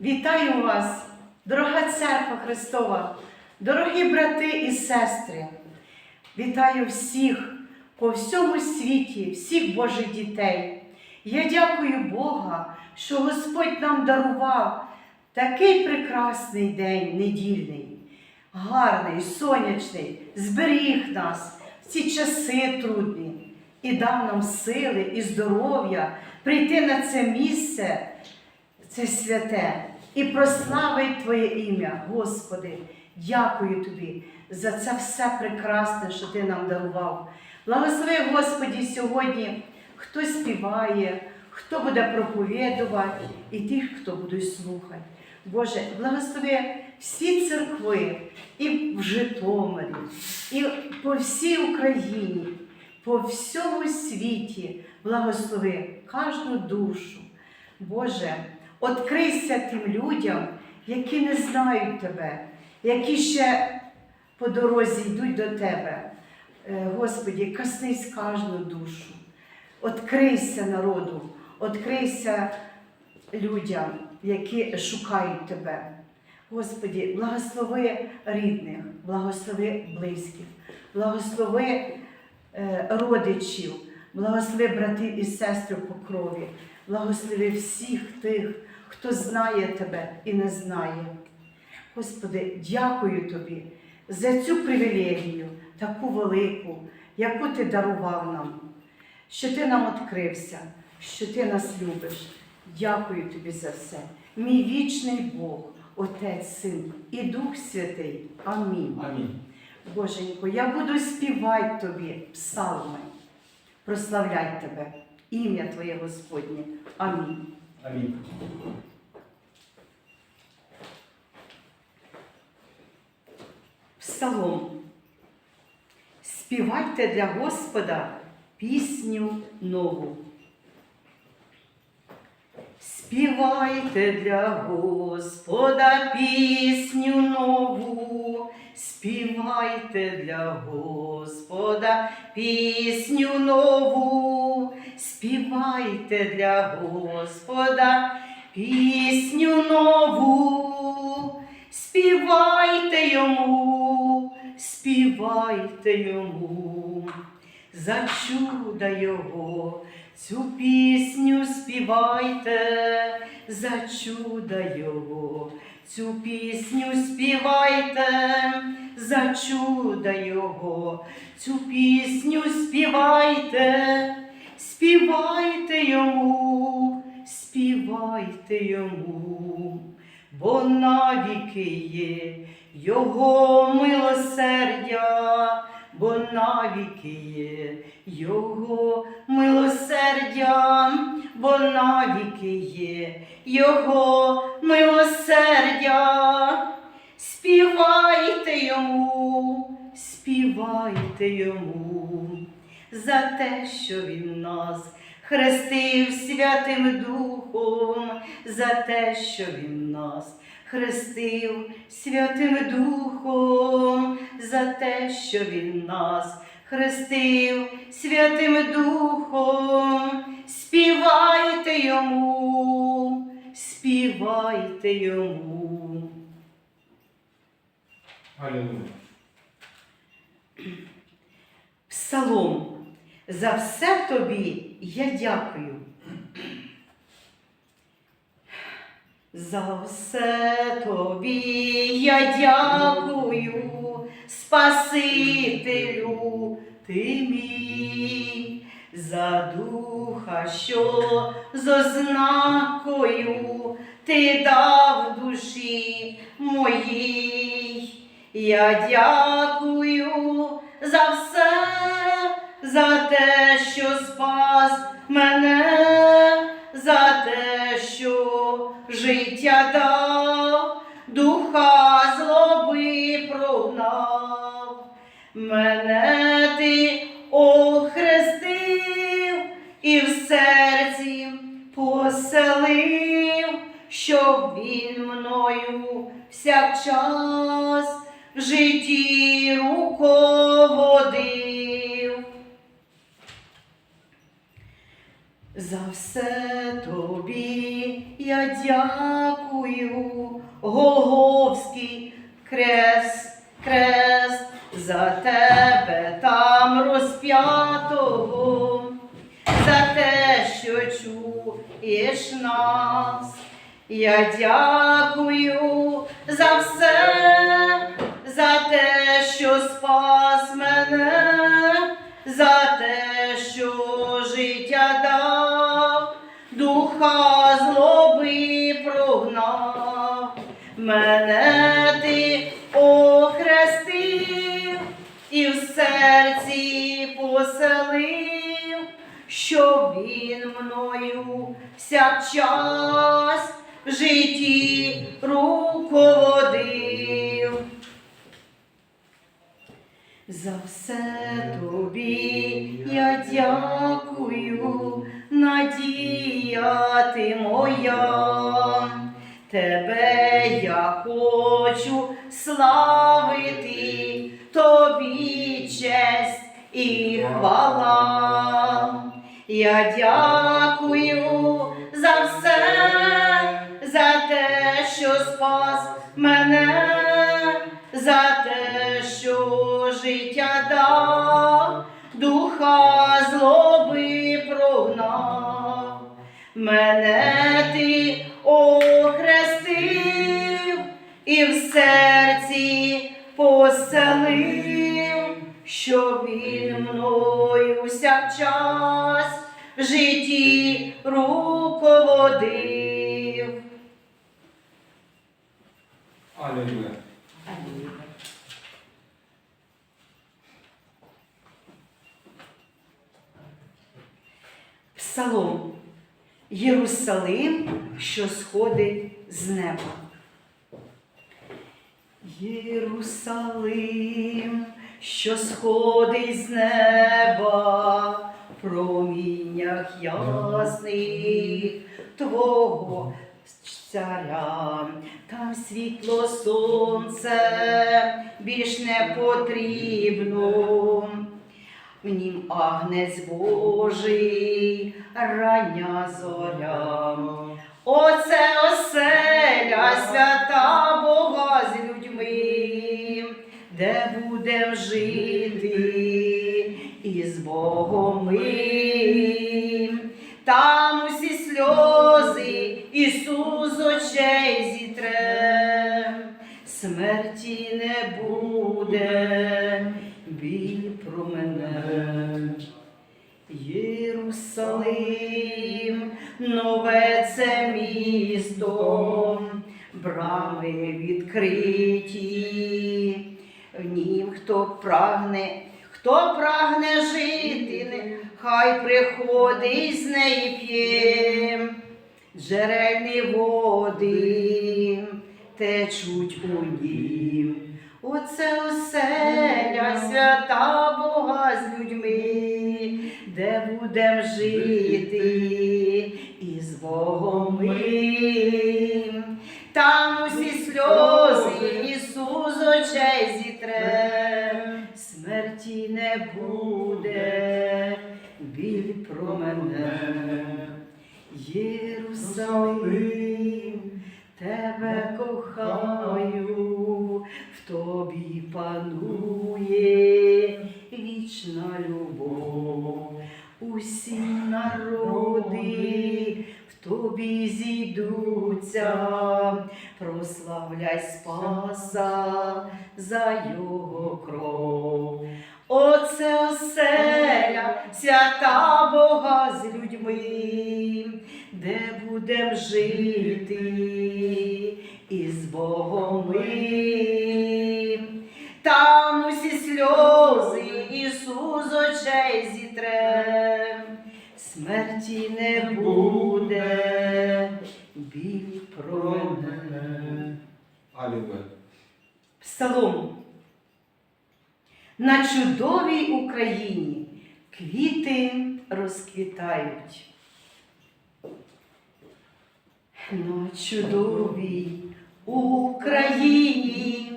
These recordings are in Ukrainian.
Вітаю вас, дорога церква Христова, дорогі брати і сестри. Вітаю всіх по всьому світі, всіх Божих дітей. Я дякую Бога, що Господь нам дарував такий прекрасний день недільний, гарний, сонячний, зберіг нас в ці часи трудні і дав нам сили і здоров'я прийти на це місце це святе і прославить Твоє ім'я, Господи. Дякую Тобі за це все прекрасне, що Ти нам дарував. Благослови, Господі, сьогодні, хто співає, хто буде проповідувати, і тих, хто буде слухати. Боже, благослови всі церкви і в Житомирі, і по всій Україні, по всьому світі. Благослови кожну душу. Боже, Открийся тим людям, які не знають тебе, які ще по дорозі йдуть до тебе. Е, Господі, коснись кожну душу. Открийся народу, открийся людям, які шукають тебе. Господі, благослови рідних, благослови близьких, благослови е, родичів, благослови братів і сестри по крові, благослови всіх тих, хто знає тебе і не знає. Господи, дякую Тобі за цю привілегію, таку велику, яку Ти дарував нам, що Ти нам відкрився, що Ти нас любиш. Дякую Тобі за все. Мій вічний Бог, Отець, Син і Дух Святий. Амінь. Амінь. Боженько, я буду співати тобі псалми, прославляй тебе, ім'я Твоє Господнє. Амінь. Амінь. Псалом. Співайте для Господа пісню нову. Співайте для Господа пісню нову, співайте для Господа пісню нову, співайте для Господа пісню нову, співайте йому, співайте йому. За чуда Його, цю пісню співайте, за чуда Його, цю пісню співайте, за чуда Його, цю пісню співайте, співайте йому, співайте йому, бо навіки є Його милосердя бо навіки є Його милосердя, бо навіки є Його милосердя. Співайте йому, співайте йому за те, що він нас хрестив Святим Духом, за те, що він нас хрестив Святим Духом, за те, що Він нас хрестив Святим Духом, співайте йому, співайте йому. Псалом. За все тобі я дякую. За все тобі я дякую, Спасителю ти мій, за духа, що з ознакою ти дав душі моїй. Я дякую за все, за те, що спас мене, за те, що життя дав, духа злоби прогнав. Мене ти охрестив і в серці поселив, щоб він мною всякчас в житті руководив. За все тобі я дякую. Голговський крест, крест, за тебе там розп'ятого, за те, що чуєш нас. Я дякую за все, мною всякчас в житті руководив. За все тобі я дякую, надія ти моя. Тебе я хочу славити, тобі честь і хвала. Я дякую за все, за те, що спас мене, за те, що життя дав, духа злоби прогнав. Мене ти охрестив і в серці поселив, що він мною всякчас в житті руководив. Алілуя. Псалом Єрусалим, що сходить з неба. Єрусалим, що сходить з неба, проміннях ясних Твого царя, там світло сонце більш не потрібно. В нім агнець Божий, рання зоря. Оце оселя свята Бога з людьми, де будем жити із Богом ми. Там усі сльози Ісус очей зітре, смерті не буде, біль про мене. Єрусалим, нове це місто, брами відкриті, в нім хто прагне, хто прагне жити, хай приходить з неї п'є, джерельні води течуть у нім. Оце оселя свята Бога з людьми, де будем жити із Богом ми. Там усі сльози Ісус очей зітре, не буде, біль про мене. Єрусалим, тебе кохаю, в тобі панує вічна любов. Усі народи в тобі зійдуться, прославляй Спаса за його кров. Оце оселя, свята Бога з людьми, де будем жити із Богом ми. Там усі сльози Ісус очей зітре, смерті не буде, біль про мене. Псалом. На чудовій Україні. Квіти розквітають. На чудовій Україні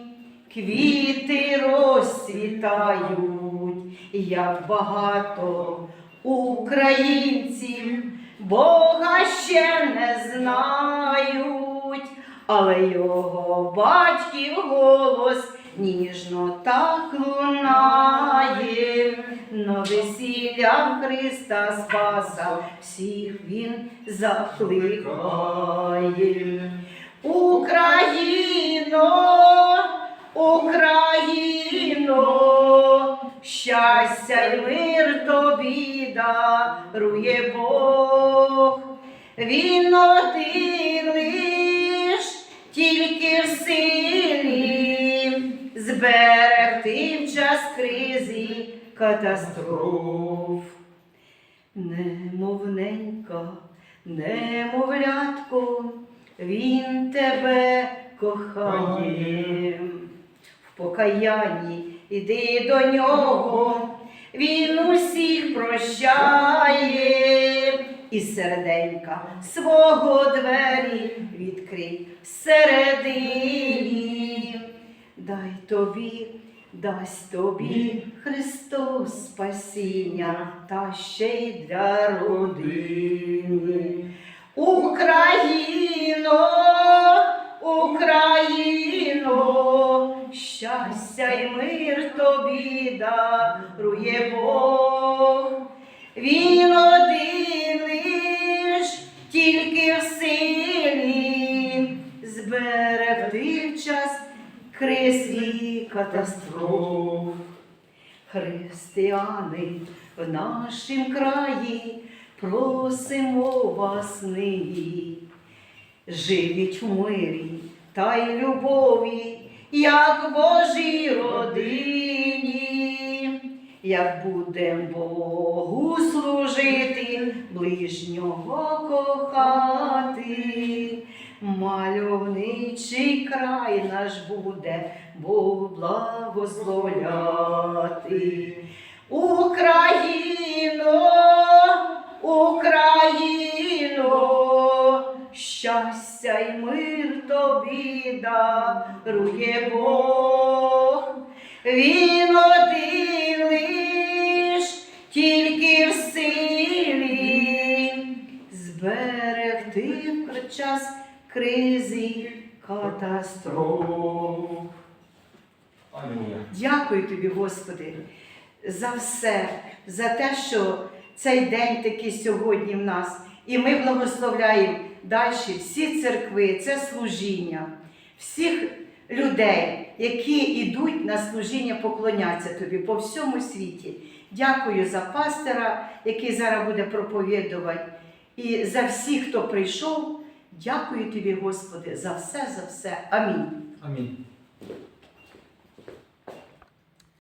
квіти розцвітають, як багато українців Бога ще не знають, але його батьків голос ніжно так лунає, на весілля Христа Спаса всіх він закликає. Україно, Україно, щастя й мир тобі дарує Бог. Він один лиш тільки в силі зберегти в час кризи катастроф. Немовненька, немовлятко, він тебе кохає. В покаянні іди до нього, він усіх прощає, і серденька свого двері відкрий всередині. Дай тобі, дасть тобі Христос спасіння, та ще й для родини. Україно, Україно, щастя й мир тобі дарує Бог. Він один криз і катастроф. Християни в нашім краї просимо вас нині. Живіть в мирі та й любові, як Божій родині, як будем Богу служити, ближнього кохати. Мальовничий край наш буде Бог благословляти. Україно, Україно, щастя й мир тобі дарує Бог. Він кризи катастроф. Дякую тобі, Господи, за все, за те, що цей день такий сьогодні в нас. І ми благословляємо далі всі церкви, це служіння, всіх людей, які йдуть на служіння, поклоняться тобі по всьому світі. Дякую за пастора, який зараз буде проповідувати, і за всіх, хто прийшов. Дякую тобі, Господи, за все, за все. Амінь. Амінь.